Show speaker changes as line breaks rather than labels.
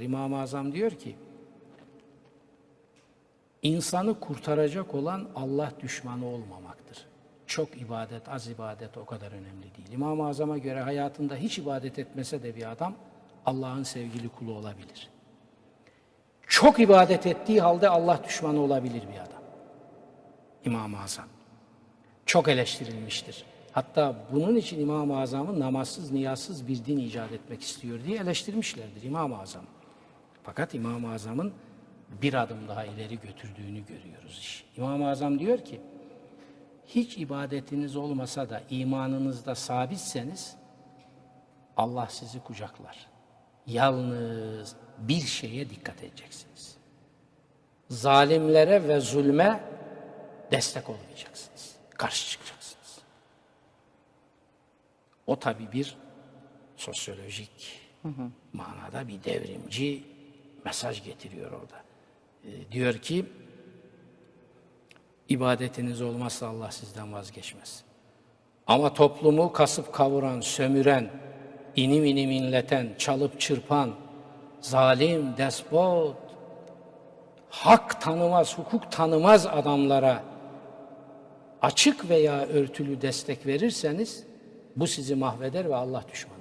İmam-ı Azam diyor ki, insanı kurtaracak olan Allah düşmanı olmamaktır. Çok ibadet, az ibadet o kadar önemli değil. İmam-ı Azam'a göre hayatında hiç ibadet etmese de bir adam Allah'ın sevgili kulu olabilir. Çok ibadet ettiği halde Allah düşmanı olabilir bir adam. İmam-ı Azam. Çok eleştirilmiştir. Hatta bunun için İmam-ı Azam'ı namazsız, niyazsız bir din icat etmek istiyor diye eleştirmişlerdir İmam-ı Azam. Fakat İmam-ı Azam'ın bir adım daha ileri götürdüğünü görüyoruz. iş. İmam-ı Azam diyor ki, hiç ibadetiniz olmasa da imanınızda sabitseniz Allah sizi kucaklar. Yalnız bir şeye dikkat edeceksiniz. Zalimlere ve zulme destek olmayacaksınız. Karşı çıkacaksınız. O tabi bir sosyolojik manada bir devrimci mesaj getiriyor orada. Ee, diyor ki ibadetiniz olmazsa Allah sizden vazgeçmez. Ama toplumu kasıp kavuran, sömüren, inim inim inleten, çalıp çırpan, zalim, despot, hak tanımaz, hukuk tanımaz adamlara açık veya örtülü destek verirseniz bu sizi mahveder ve Allah düşmanı